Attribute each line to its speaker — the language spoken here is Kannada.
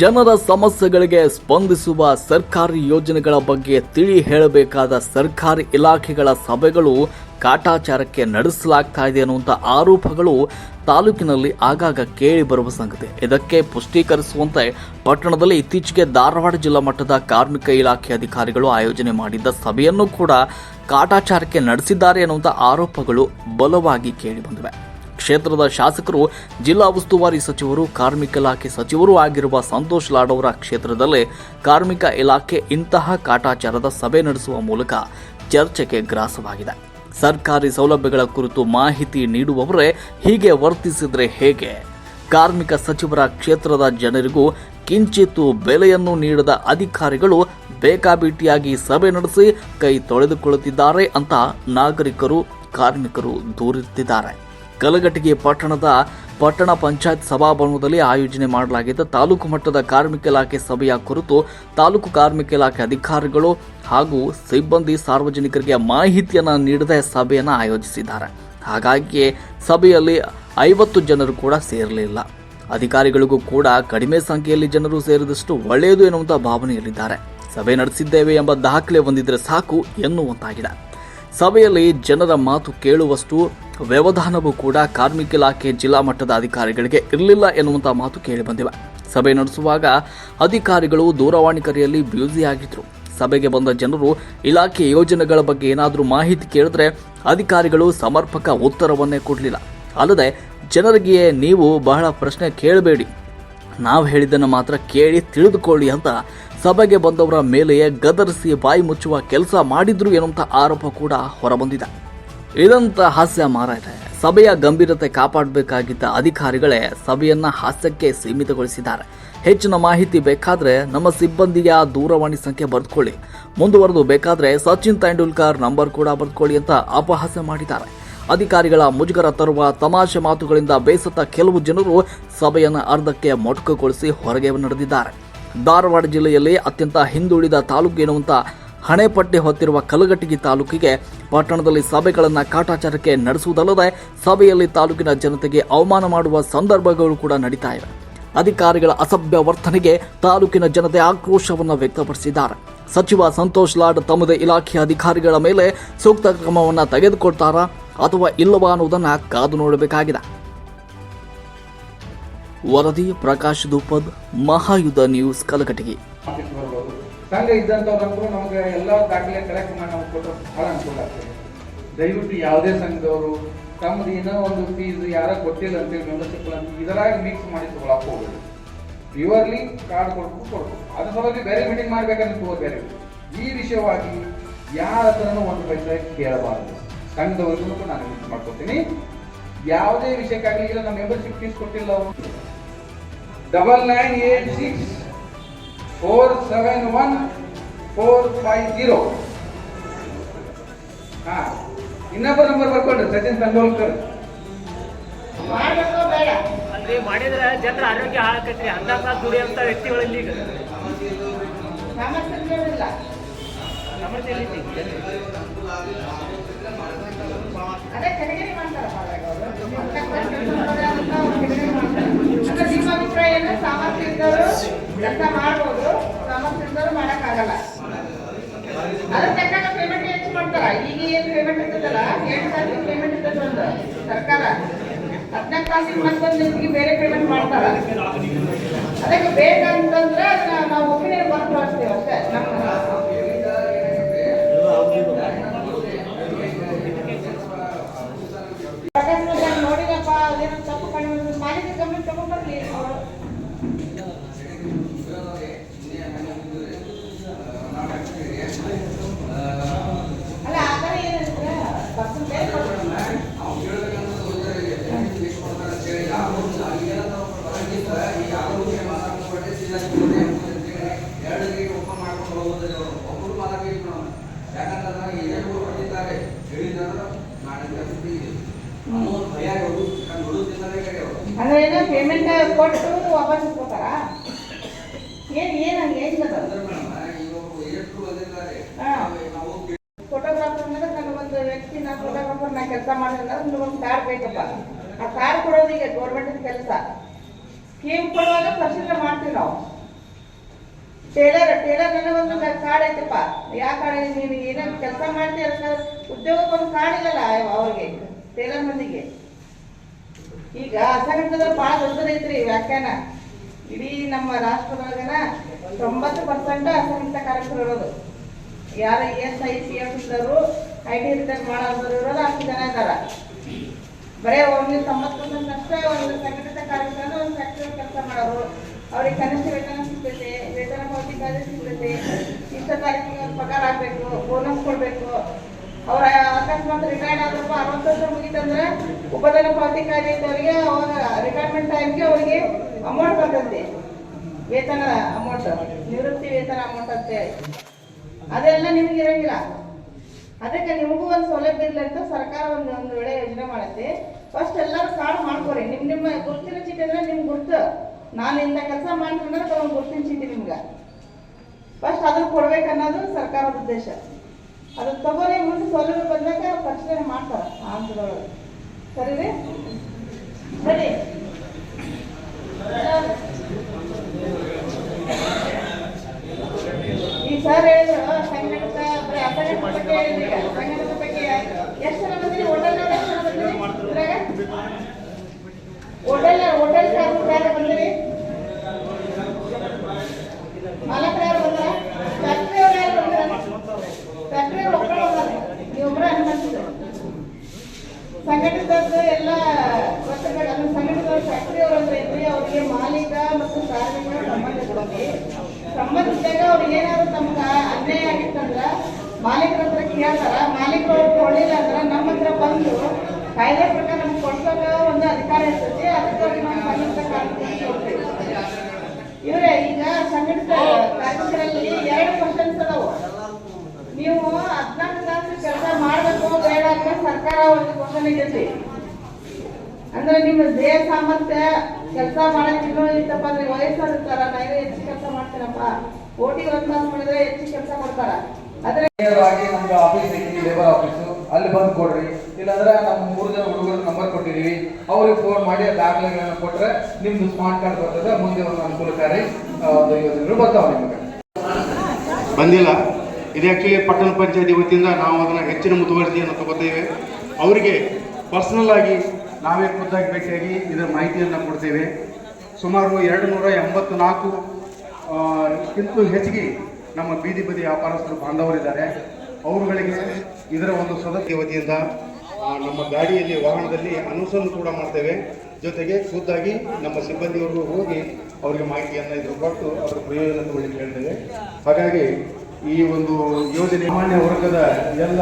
Speaker 1: ಜನರ ಸಮಸ್ಯೆಗಳಿಗೆ ಸ್ಪಂದಿಸುವ ಸರ್ಕಾರಿ ಯೋಜನೆಗಳ ಬಗ್ಗೆ ತಿಳಿ ಹೇಳಬೇಕಾದ ಸರ್ಕಾರಿ ಇಲಾಖೆಗಳ ಸಭೆಗಳು ಕಾಟಾಚಾರಕ್ಕೆ ನಡೆಸಲಾಗ್ತಾ ಇದೆ ಅನ್ನುವಂಥ ಆರೋಪಗಳು ತಾಲೂಕಿನಲ್ಲಿ ಆಗಾಗ ಕೇಳಿ ಬರುವ ಸಂಗತಿ. ಇದಕ್ಕೆ ಪುಷ್ಟೀಕರಿಸುವಂತೆ ಪಟ್ಟಣದಲ್ಲಿ ಇತ್ತೀಚೆಗೆ ಧಾರವಾಡ ಜಿಲ್ಲಾ ಮಟ್ಟದ ಕಾರ್ಮಿಕ ಇಲಾಖೆ ಅಧಿಕಾರಿಗಳು ಆಯೋಜನೆ ಮಾಡಿದ್ದ ಸಭೆಯನ್ನು ಕೂಡ ಕಾಟಾಚಾರಕ್ಕೆ ನಡೆಸಿದ್ದಾರೆ ಅನ್ನುವಂಥ ಆರೋಪಗಳು ಬಲವಾಗಿ ಕೇಳಿ ಬಂದಿವೆ. ಕ್ಷೇತ್ರದ ಶಾಸಕರು, ಜಿಲ್ಲಾ ಉಸ್ತುವಾರಿ ಸಚಿವರು, ಕಾರ್ಮಿಕ ಇಲಾಖೆ ಸಚಿವರೂ ಆಗಿರುವ ಸಂತೋಷ್ ಲಾಡ್ ಕ್ಷೇತ್ರದಲ್ಲಿ ಕ್ಷೇತ್ರದಲ್ಲೇ ಕಾರ್ಮಿಕ ಇಲಾಖೆ ಇಂತಹ ಕಾಟಾಚಾರದ ಸಭೆ ನಡೆಸುವ ಮೂಲಕ ಚರ್ಚೆಗೆ ಗ್ರಾಸವಾಗಿದೆ. ಸರ್ಕಾರಿ ಸೌಲಭ್ಯಗಳ ಕುರಿತು ಮಾಹಿತಿ ನೀಡುವವರೇ ಹೀಗೆ ವರ್ತಿಸಿದರೆ ಹೇಗೆ? ಕಾರ್ಮಿಕ ಸಚಿವರ ಕ್ಷೇತ್ರದ ಜನರಿಗೂ ಕಿಂಚಿತ್ತು ಬೆಲೆಯನ್ನು ನೀಡದ ಅಧಿಕಾರಿಗಳು ಬೇಕಾಬಿಟ್ಟಿಯಾಗಿ ಸಭೆ ನಡೆಸಿ ಕೈ ತೊಳೆದುಕೊಳ್ಳುತ್ತಿದ್ದಾರೆ ಅಂತ ನಾಗರಿಕರು, ಕಾರ್ಮಿಕರು ದೂರುತ್ತಿದ್ದಾರೆ ಕಲಘಟಗಿ ಪಟ್ಟಣದ ಪಟ್ಟಣ ಪಂಚಾಯತ್ ಸಭಾಭವನದಲ್ಲಿ ಆಯೋಜನೆ ಮಾಡಲಾಗಿದ್ದ ತಾಲೂಕು ಮಟ್ಟದ ಕಾರ್ಮಿಕ ಇಲಾಖೆ ಸಭೆಯ ಕುರಿತು ತಾಲೂಕು ಕಾರ್ಮಿಕ ಇಲಾಖೆ ಅಧಿಕಾರಿಗಳು ಹಾಗೂ ಸಿಬ್ಬಂದಿ ಸಾರ್ವಜನಿಕರಿಗೆ ಮಾಹಿತಿಯನ್ನು ನೀಡದೆ ಸಭೆಯನ್ನು ಆಯೋಜಿಸಿದ್ದಾರೆ. ಹಾಗಾಗಿ ಸಭೆಯಲ್ಲಿ ಐವತ್ತು ಜನರು ಕೂಡ ಸೇರಲಿಲ್ಲ. ಅಧಿಕಾರಿಗಳಿಗೂ ಕೂಡ ಕಡಿಮೆ ಸಂಖ್ಯೆಯಲ್ಲಿ ಜನರು ಸೇರಿದಷ್ಟು ಒಳ್ಳೆಯದು ಎನ್ನುವಂಥ ಭಾವನೆಯಲ್ಲಿದ್ದಾರೆ. ಸಭೆ ನಡೆಸಿದ್ದೇವೆ ಎಂಬ ದಾಖಲೆ ಹೊಂದಿದ್ರೆ ಸಾಕು ಎನ್ನುವಂತಾಗಿದೆ. ಸಭೆಯಲ್ಲಿ ಜನರ ಮಾತು ಕೇಳುವಷ್ಟು ವ್ಯವಧಾನವೂ ಕೂಡ ಕಾರ್ಮಿಕ ಇಲಾಖೆ ಜಿಲ್ಲಾ ಮಟ್ಟದ ಅಧಿಕಾರಿಗಳಿಗೆ ಇರಲಿಲ್ಲ ಎನ್ನುವಂತಹ ಮಾತು ಕೇಳಿ ಕೇಳಿಬಂದಿವೆ ಸಭೆ ನಡೆಸುವಾಗ ಅಧಿಕಾರಿಗಳು ದೂರವಾಣಿ ಕರೆಯಲ್ಲಿ ಬ್ಯೂಸಿ ಆಗಿದ್ರು. ಸಭೆಗೆ ಬಂದ ಜನರು, ಇಲಾಖೆ ಯೋಜನೆಗಳ ಬಗ್ಗೆ ಏನಾದರೂ ಮಾಹಿತಿ ಕೇಳಿದ್ರೆ ಅಧಿಕಾರಿಗಳು ಸಮರ್ಪಕ ಉತ್ತರವನ್ನೇ ಕೊಡಲಿಲ್ಲ. ಅಲ್ಲದೆ, ಜನರಿಗೆ ನೀವು ಬಹಳ ಪ್ರಶ್ನೆ ಕೇಳಬೇಡಿ. ನಾವು ಹೇಳಿದ್ದನ್ನು ಮಾತ್ರ ಕೇಳಿ ತಿಳಿದುಕೊಳ್ಳಿ ಅಂತ ಸಭೆಗೆ ಬಂದವರ ಮೇಲೆಯೇ ಗದರಿಸಿ ಬಾಯಿ ಮುಚ್ಚುವ ಕೆಲಸ ಮಾಡಿದ್ರು ಎನ್ನುವಂಥ ಆರೋಪ ಕೂಡ ಹೊರಬಂದಿದೆ. ಇದಂತ ಹಾಸ್ಯ ಮಾರಾಟ. ಸಭೆಯ ಗಂಭೀರತೆ ಕಾಪಾಡಬೇಕಾಗಿದ್ದ ಅಧಿಕಾರಿಗಳೇ ಸಭೆಯನ್ನ ಹಾಸ್ಯಕ್ಕೆ ಸೀಮಿತಗೊಳಿಸಿದ್ದಾರೆ. ಹೆಚ್ಚಿನ ಮಾಹಿತಿ ಬೇಕಾದ್ರೆ ನಮ್ಮ ಸಿಬ್ಬಂದಿಯ ದೂರವಾಣಿ ಸಂಖ್ಯೆ ಬರೆದುಕೊಳ್ಳಿ. ಮುಂದುವರೆದು ಬೇಕಾದ್ರೆ ಸಚಿನ್ ತೆಂಡೂಲ್ಕರ್ ನಂಬರ್ ಕೂಡ ಬರೆದುಕೊಳ್ಳಿ ಅಂತ ಅಪಹಾಸ್ಯ ಮಾಡಿದ್ದಾರೆ. ಅಧಿಕಾರಿಗಳ ಮುಜುಗರ ತರುವ ತಮಾಷೆ ಮಾತುಗಳಿಂದ ಬೇಸತ್ತ ಕೆಲವು ಜನರು ಸಭೆಯನ್ನು ಅರ್ಧಕ್ಕೆ ಮೊಟಕುಗೊಳಿಸಿ ಹೊರಗೆ ನಡೆದಿದ್ದಾರೆ. ಧಾರವಾಡ ಜಿಲ್ಲೆಯಲ್ಲಿ ಅತ್ಯಂತ ಹಿಂದುಳಿದ ತಾಲೂಕು ಎನ್ನುವಂಥ ಹಣೆಪಟ್ಟಿ ಹೊತ್ತಿರುವ ಕಲಗಟ್ಟಿಗೆ ತಾಲೂಕಿಗೆ ಪಟ್ಟಣದಲ್ಲಿ ಸಭೆಗಳನ್ನು ಕಾಟಾಚಾರಕ್ಕೆ ನಡೆಸುವುದಲ್ಲದೆ ಸಭೆಯಲ್ಲಿ ತಾಲೂಕಿನ ಜನತೆಗೆ ಅವಮಾನ ಮಾಡುವ ಸಂದರ್ಭಗಳು ಕೂಡ ನಡೀತಾ ಇವೆ ಅಧಿಕಾರಿಗಳ ಅಸಭ್ಯ ವರ್ತನೆಗೆ ತಾಲೂಕಿನ ಜನತೆ ಆಕ್ರೋಶವನ್ನು ವ್ಯಕ್ತಪಡಿಸಿದ್ದಾರೆ. ಸಚಿವ ಸಂತೋಷ್ ಲಾಡ್ ತಮ್ಮದೇ ಇಲಾಖೆಯ ಅಧಿಕಾರಿಗಳ ಮೇಲೆ ಸೂಕ್ತ ಕ್ರಮವನ್ನು ತೆಗೆದುಕೊಳ್ತಾರಾ ಅಥವಾ ಇಲ್ಲವಾ ಅನ್ನೋದನ್ನು ಕಾದು ನೋಡಬೇಕಾಗಿದೆ. ವರದಿ ಪ್ರಕಾಶ್ ದೂಪದ್ ಮಹಾಯುಧ ನ್ಯೂಸ್
Speaker 2: ಬರ್ಬೋದು ಸಂಘ ಇದ್ದಂಥವ್ರಂತೂ ನಮಗೆ ಎಲ್ಲ ದಾಖಲೆ ಕಲೆಕ್ಟ್ ಮಾಡಿ ನಾವು ಕೊಟ್ಟರೆ ಭಾಳ ಅನುಕೂಲ ಆಗ್ತದೆ. ದಯವಿಟ್ಟು ಯಾವುದೇ ಸಂಘದವರು ತಮ್ಮದು ಏನೋ ಒಂದು ಫೀಸ್ ಯಾರ ಕೊಟ್ಟಿಲ್ಲ ಅಂತೇಳಿ ಮೆಂಬರ್ಶಿಪ್ ಇದರಾಗಿ ಮಿಕ್ಸ್ ಮಾಡಿ ತಗೊಳಕ್ ಹೋಗ್ಬೇಡಿ. ಪ್ಯೂರ್ಲಿ ಕಾರ್ಡ್ ಕೊಟ್ಟು ಕೊಡ್ಬೇಕು ಅದ್ರ ಸಲುವಾಗಿ ಬೇರೆ ಮೀಟಿಂಗ್ ಮಾಡ್ಬೇಕಂತ ಬೇರೆ ಈ ವಿಷಯವಾಗಿ ಯಾರ ಹತ್ರನೂ ಒಂದು ಪೈಸೆ ಕೇಳಬಾರದು. ಕೂಡ ನಾನು ಮಿಕ್ಸ್ ಮಾಡ್ಕೊತೀನಿ. ಯಾವುದೇ ವಿಷಯಕ್ಕಾಗಲಿ ಇಲ್ಲ ನಮ್ಮ ಮೆಂಬರ್ಶಿಪ್ ಫೀಸ್ ಕೊಟ್ಟಿಲ್ಲ double nine eight six four seven one four five zero ಹಾಂ ಇನ್ನೊಬ್ಬರ ನಂಬರ್ ಬರ್ಕೊಂಡ್ರಿ ಸಚಿನ್ ತೆಂಡೂಲ್ಕರ್.
Speaker 3: ಅಲ್ಲಿ ಮಾಡಿದ್ರೆ ಜನರ ಆರೋಗ್ಯ ಹಾಳಾಕೈತ್ರಿ. ಅಂತ ತಾಸು ದುಡಿಯಂತ ವ್ಯಕ್ತಿಗಳಲ್ಲಿ ಈಗ?
Speaker 4: ಅದೇ ಕೆಳಗಡೆ ಮಾಡ್ತಾರಪ್ಪ ಅದ್ರಾಗ ಅವ್ರು. ಅಂತ ಅವ್ರು ಕೆಳಗಡೆ ಮಾಡ್ತಾರೆ. ಅಂದ್ರೆ ನಿಮ್ಮ ಅಭಿಪ್ರಾಯ ಏನು ಸಾಮರ್ಥ್ಯ ಇದ್ದವರು ಕೆಲಸ ಮಾಡ್ಬೋದು. ಸಾಮರ್ಥ್ಯ ಮಾಡೋಕ್ಕಾಗಲ್ಲ. ಅದ್ರ ತಕ್ಕಂಗ ಪೇಮೆಂಟ್ ಹೆಚ್ಚು ಮಾಡ್ತಾರ. ಈಗ ಏನ್ ಪೇಮೆಂಟ್ ಇರ್ತದಲ್ಲ, ಎಂಟು ತಾಸಿಗೆ ಪೇಮೆಂಟ್ ಇರ್ತದ ಒಂದು ಸರ್ಕಾರ. ಹದಿನಾಲ್ಕು ತಾಸಿಗೆ ಮತ್ತೊಂದು ನಿಮಗೆ ಬೇರೆ ಪೇಮೆಂಟ್ ಮಾಡ್ತಾರ. ಅದಕ್ಕೆ ಬೇಕಂತಂದ್ರೆ ಅದನ್ನ ನಾವು ಒಪ್ಪಿನ ಬರ್ತಾ ಅಷ್ಟೇ. ನಮ್ಮ ಪ್ರಕರಣದಾಗ ನೋಡಿದಪ್ಪ ಅದೇನೋ ತಪ್ಪು ಕಂಡು ಮಾಹಿತಿ ಗಮನ ತಗೊಂಡ್ಬರ್ಲಿ ಅವರು ಅಲ್ಲ ಆ ಥರ ಏನಿದ್ರೆ ಪರ್ಸನ್ ಬೇರೆ ಕೊಡ್ತಾರೆ. ಅಂದ್ರೆ ಏನೋ ಪೇಮೆಂಟ್ ಕೊಟ್ಟು ವಾಪಸ್ ಕೊಡ್ತಾರ? ಏನ್ ಏನ್ ಹಂಗೆ ಏನಿಲ್ಲ ಫೋಟೋಗ್ರಾಫರ್ ಅಂದ್ರೆ ನನಗೊಂದು ವ್ಯಕ್ತಿ ನಾ ಫೋಟೋಗ್ರಾಫರ್ ನಾ ಕೆಲಸ ಮಾಡಿದ್ರೆ ಒಂದು ಕಾರ್ಡ್ ಬೇಕಪ್ಪ. ಆ ಕಾರ್ಡ್ ಕೊಡೋದು ಈಗ ಗೌರ್ಮೆಂಟ್ ಕೆಲಸ. ಸ್ಕೀಮ್ ಕೊಡುವಾಗ ಪರಿಶೀಲನೆ ಮಾಡ್ತೀವಿ ನಾವು. ಟೇಲರ್ ಟೇಲರ್ ನನಗೆ ಒಂದು ಕಾರ್ಡ್ ಐತಪ್ಪ. ಯಾವ ಕಾರ್ಡ್ ನೀನು ಏನೇನು ಕೆಲಸ ಮಾಡ್ತೀಯ ಅದಕ್ಕೆ ಉದ್ಯೋಗಕ್ಕೆ ಒಂದು ಕಾರ್ಡ್ ಇಲ್ಲಲ್ಲ ಅವ್ರಿಗೆ ಟೇಲರ್ ಮಂದಿಗೆ. ಈಗ ಅಸಂಘಟಿತ ಭಾಳ ದೊಡ್ಡದೈತ್ರಿ ವ್ಯಾಖ್ಯಾನ. ಇಡೀ ನಮ್ಮ ರಾಷ್ಟ್ರದೊಳಗನ ತೊಂಬತ್ತು ಪರ್ಸೆಂಟ್ ಅಸಂಘಟಿತ ಕಾರ್ಯಕ್ರಮ ಇರೋದು. ಯಾರು ಎಸ್ ಐ ಸಿ ಎಫ್ ಇದ್ದವರು, ಐ ಟಿ ರಿಟರ್ನ್ ಮಾಡೋರು ಇರೋದು ಅಷ್ಟು ಜನ ಇದ್ದಾರೆ ಬರೇ ಒಂದು ತೊಂಬತ್ತು ಪರ್ಸೆಂಟ್ ಅಷ್ಟೇ ಒಂದು ಸಂಘಟಿತ ಕಾರ್ಯಕ್ರಮ ಒಂದು ಫ್ಯಾಕ್ಟ್ರಿ ಕೆಲಸ ಮಾಡೋರು. ಅವ್ರಿಗೆ ಕನಿಷ್ಠ ವೇತನ ಸಿಗ್ತೈತೆ, ವೇತನ ಕಾಯ್ದೆ ಸಿಗ್ತೈತೆ. ಇಷ್ಟ ತಾರೀಕಿಗೆ ಪಗಾರ ಆಗ್ಬೇಕು ಬೋನಸ್ ಕೊಡ್ಬೇಕು. ಅಕಸ್ಮಾತ್ ರಿಟೈರ್ಡ್ ಆದ್ರಪ್ಪ, ಅರವತ್ತು ವರ್ಷ ಮುಗಿತಂದ್ರೆ ಉಪದಾನ ಪಾವತಿ ಕಾಯ್ದೆ ಇದ್ದವರಿಗೆ ಅವಾಗ ರಿಟೈರ್ಮೆಂಟ್ ಟೈಮ್ಗೆ ಅವರಿಗೆ ಅಮೌಂಟ್ ಬರ್ತೈತಿ ವೇತನ ಅಮೌಂಟ್ ನಿವೃತ್ತಿ ವೇತನ ಅಮೌಂಟ್ ಅಂತೇಳಿ ಅದೆಲ್ಲ ನಿಮ್ಗೆ ಇರಂಗಿಲ್ಲ. ಅದಕ್ಕೆ ನಿಮಗೂ ಒಂದು ಸೌಲಭ್ಯ ಇರಲಿ ಅಂತ ಸರ್ಕಾರ ಒಂದು ಒಂದು ವೇಳೆ ಯೋಜನೆ ಮಾಡುತ್ತೆ. ಫಸ್ಟ್ ಎಲ್ಲರೂ ಕಾರ್ಡ್ ಮಾಡ್ಕೊರಿ. ನಿಮ್ ನಿಮ್ಮ ಗುರುತಿನ ಚೀಟಿ ಅಂದ್ರೆ ನಿಮ್ ಗುರ್ತು. ನಾನು ಇಂಥ ಕೆಲಸ ಮಾಡ್ತೀನಿ ಅಂದ್ರೆ ಒಂದು ಗುರುತಿನ ಚೀಟಿ ನಿಮ್ಗೆ. ಫಸ್ಟ್ ಅದನ್ನ ಕೊಡ್ಬೇಕು ಅನ್ನೋದು ಸರ್ಕಾರದ ಉದ್ದೇಶ. ಅದನ್ನ ತಗೋರಿ ಮುಂದೆ ಸೌಲಭ್ಯ ಬಂದಾಗ ಪರಿಶೀಲನೆ ಮಾಡ್ತಾರ ಆ ಹಂತದೊಳಗೆ ಸರಿ ರೀ ಸರಿ. ಈ ಸರ್ ಹೇಳಿದ್ರು ಸಂಘಟಕ ಬರೀ ಅಸಂಘಟಿತ ಬಗ್ಗೆ ಹೇಳಿದ್ರಿ ಈಗ. ಬಗ್ಗೆ ಎಷ್ಟು ಜನ ಬಂದ್ರಿ? ಹೋಟೆಲ್ ಎಷ್ಟು ಜನ ಬಂದಿರಿ? ಹೋಟೆಲ್ ಹೋಟೆಲ್ ಕಾರ್ಮಿಕರು ಯಾರು ಬಂದಿರಿ ಮಾಲಕರು ಯಾರು ಬಂದಾರ ಫ್ಯಾಕ್ಟ್ರಿ ಅವ್ರು ಯಾರು ಬಂದಾರ ಫ್ಯಾಕ್ಟ್ರಿ ಅವ್ರು ಒಬ್ಬರೇ ಬಂದಾರ ನೀವು ಒಬ್ಬರೇ ಅನುಮತಿಸಿದ್ರು ಸಂಘಟಿತದ್ದು ಎಲ್ಲ ಗೊತ್ತಿರ್ಬೇಕು ಅದನ್ನ ಸಂಘಟಿತ ಫ್ಯಾಕ್ಟ್ರಿ ಅವ್ರು ಅಂದ್ರೆ ಇದ್ರಿ ಅವ್ರಿಗೆ ಮಾಲೀಕ ಮತ್ತು ಕಾರ್ಮಿಕರ ಸಂಬಂಧ ಕೊಡೋದು ಸಂಬಂಧಿಸಿದಾಗ ಅವ್ರಿಗೆ ಏನಾದ್ರು ತಮ್ಗೆ ಅನ್ಯಾಯ ಆಗಿತ್ತಂದ್ರ ಮಾಲೀಕರ ಹತ್ರ ಕೇಳ್ತಾರ, ಮಾಲೀಕರು ಅವ್ರು ಕೊಡಲಿಲ್ಲ ಅಂದ್ರೆ ನಮ್ಮ ಹತ್ರ ಬಂದು ಕಾಯ್ದೆ ಪ್ರಕಾರ ನಮ್ಗೆ ಕೊಡ್ಸೋಕ ಒಂದು ಅಧಿಕಾರ ಇರ್ತೈತಿ ಅದಕ್ಕಾಗಿ ನಾವು ಸಂಘಟಿತ ಇವ್ರೆ, ಈಗ ಸಂಘಟಿತ ಕಾರ್ಮಿಕರಲ್ಲಿ ಎರಡು ಕ್ವಶನ್ಸ್ ಅದಾವು. ನೀವು ಹದಿನಾಲ್ಕು ತಾಸು ಕೆಲಸ ಮಾಡಬೇಕು, ಬೇಡ ಅಂತ ಸರ್ಕಾರ ಒಂದು ಕ್ವಶನ್ ಇಟ್ಟೈತಿ ಅಂದ್ರೆ ನಿಮ್ಮ ದೇಹ ಸಾಮರ್ಥ್ಯ ಕೆಲಸ ಮಾಡಕ್ಕೆ ಇನ್ನೂ ಇತ್ತಪ್ಪ ಅಂದ್ರೆ ವಯಸ್ಸಾರು ಇರ್ತಾರ ನಾನು ಹೆಚ್ಚು ಕೆಲಸ ಮಾಡ್ತೀನಪ್ಪ ಓಟಿ ಒಂದ್ ತಾಸು ಮಾಡಿದ್ರೆ ಹೆಚ್ಚು ಕೆಲಸ ಕೊಡ್ತಾರ ಆದ್ರೆ
Speaker 2: ನೇರವಾಗಿ ನಮ್ಗೆ ಆಫೀಸ್ ಐತಿ ಲೇಬರ್ ಆಫೀಸು ಅಲ್ಲಿ ಬಂದು ಕೊಡ್ರಿ. ಇಲ್ಲಾಂದ್ರೆ ನಮ್ಮ ಮೂರು ಜನ ಹುಡುಗರ ನಂಬರ್ ಕೊಟ್ಟಿದ್ದೀವಿ ಅವ್ರಿಗೆ ಫೋನ್ ಮಾಡಿ ದಾಖಲೆಗಳನ್ನ ಕೊಟ್ರೆ ನಿಮ್ದು ಸ್ಮಾರ್ಟ್ ಕಾರ್ಡ್ ಬರ್ತದೆ ಮುಂದೆ ಒಂದು ಅನುಕೂಲಕಾರಿ ಒಂದು ಯೋಜನೆಗಳು ಬರ್ತಾವೆ ನಿಮಗೆ.
Speaker 5: ಬಂದಿಲ್ಲ. ಇದು ಆ್ಯಕ್ಚುಲಿ ಪಟ್ಟಣ ಪಂಚಾಯತಿ ವತಿಯಿಂದ ನಾವು ಅದನ್ನು ಹೆಚ್ಚಿನ ಮುತುವರ್ಜಿಯನ್ನು ತಗೋತೇವೆ ಅವರಿಗೆ ಪರ್ಸನಲ್ ಆಗಿ ನಾವೇ ಖುದ್ದಾಗಿ ಭೇಟಿಯಾಗಿ ಇದರ ಮಾಹಿತಿಯನ್ನು ಕೊಡ್ತೇವೆ. ಸುಮಾರು ಎರಡು ನೂರ ಎಂಬತ್ನಾಲ್ಕು ಕ್ಕಿಂತ ಹೆಚ್ಚಿಗೆ ನಮ್ಮ ಬೀದಿ ಬದಿ ವ್ಯಾಪಾರಸ್ಥರು, ಬಾಂಧವರಿದ್ದಾರೆ. ಅವರುಗಳಿಗೆ ಇದರ ಒಂದು ಸದಸ್ಯ ವತಿಯಿಂದ ನಮ್ಮ ಗಾಡಿಯಲ್ಲಿ, ವಾಹನದಲ್ಲಿ ಅನುಸರಣೆ ಕೂಡ ಮಾಡ್ತೇವೆ. ಜೊತೆಗೆ ಖುದ್ದಾಗಿ ನಮ್ಮ ಸಿಬ್ಬಂದಿಯವರು ಹೋಗಿ ಅವರಿಗೆ ಮಾಹಿತಿಯನ್ನು ಇದು ಕೊಟ್ಟು ಅವರ ಪ್ರಯೋಜನ ತಗೊಳ್ಳಿಕ್ಕೆ ಹೇಳ್ತೇವೆ. ಹಾಗಾಗಿ ಈ ಒಂದು ಯೋಜನೆ, ಸಾಮಾನ್ಯ ವರ್ಗದ ಎಲ್ಲ